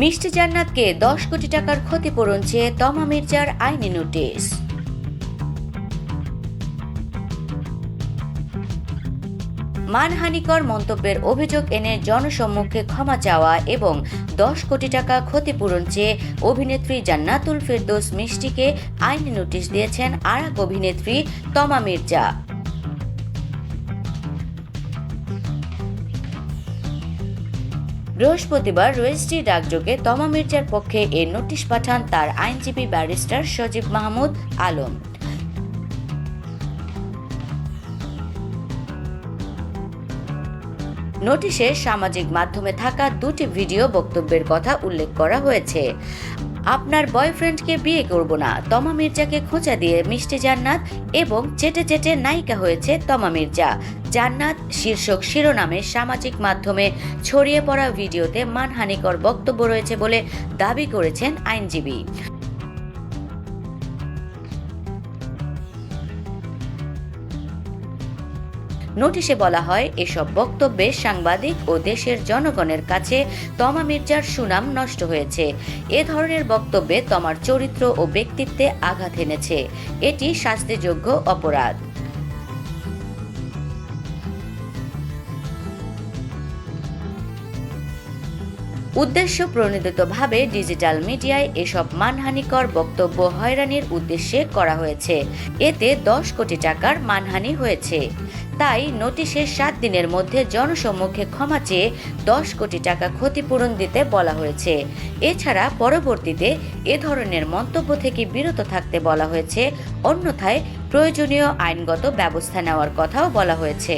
মিষ্টি জান্নাতকে দশ কোটি টাকার ক্ষতিপূরণ চেয়ে তমা মির্জার আইনি নোটিশ। মানহানিকর মন্তব্যের অভিযোগ এনে জনসম্মুখে ক্ষমা চাওয়া এবং দশ কোটি টাকা ক্ষতিপূরণ চেয়ে অভিনেত্রী জান্নাতুল ফেরদৌস মিষ্টিকে আইনি নোটিশ দিয়েছেন আরাক অভিনেত্রী তমা মির্জা। বৃহস্পতিবার রেজিস্ট্রি ডাকযোগে তমা মির্জার পক্ষে এ নোটিশ পাঠান তার আইনজীবী ব্যারিস্টার সজীব মাহমুদ আলম। নোটিশে সামাজিক মাধ্যমে থাকা দুটি ভিডিও বক্তব্যের কথা উল্লেখ করা হয়েছে। আপনার বয়ফ্রেন্ডকে বিয়ে করব না। তমা মির্জাকে খোঁচা দিয়ে মিষ্টি জান্নাত এবং চেটে চেটে নায়িকা হয়েছে তমা মির্জা। জান্নাত শীর্ষক শিরোনামে সামাজিক মাধ্যমে ছড়িয়ে পড়া ভিডিওতে মানহানিকর বক্তব্য রয়েছে বলে দাবি করেছেন আইনজীবী। নোটিশে বলা হয়, এসব বক্তব্যে সাংবাদিক ও দেশের জনগণের কাছে তমা মির্জার সুনাম নষ্ট হয়েছে। এ ধরনের বক্তব্যে তমার চরিত্র ও ব্যক্তিত্বে আঘাত এনেছে। এটি শাস্তিযোগ্য অপরাধ। উদ্দেশ্য প্রণোদিতভাবে ডিজিটাল মিডিয়ায় এসব মানহানিকর বক্তব্য হয়রানির উদ্দেশ্যে করা হয়েছে। এতে দশ কোটি টাকার মানহানি হয়েছে। তাই নোটিশের সাত দিনের মধ্যে জনসম্মুখে ক্ষমা চেয়ে দশ কোটি টাকা ক্ষতিপূরণ দিতে বলা হয়েছে। এছাড়া পরবর্তীতে এ ধরনের মন্তব্য থেকে বিরত থাকতে বলা হয়েছে। অন্যথায় প্রয়োজনীয় আইনগত ব্যবস্থা নেওয়ার কথাও বলা হয়েছে।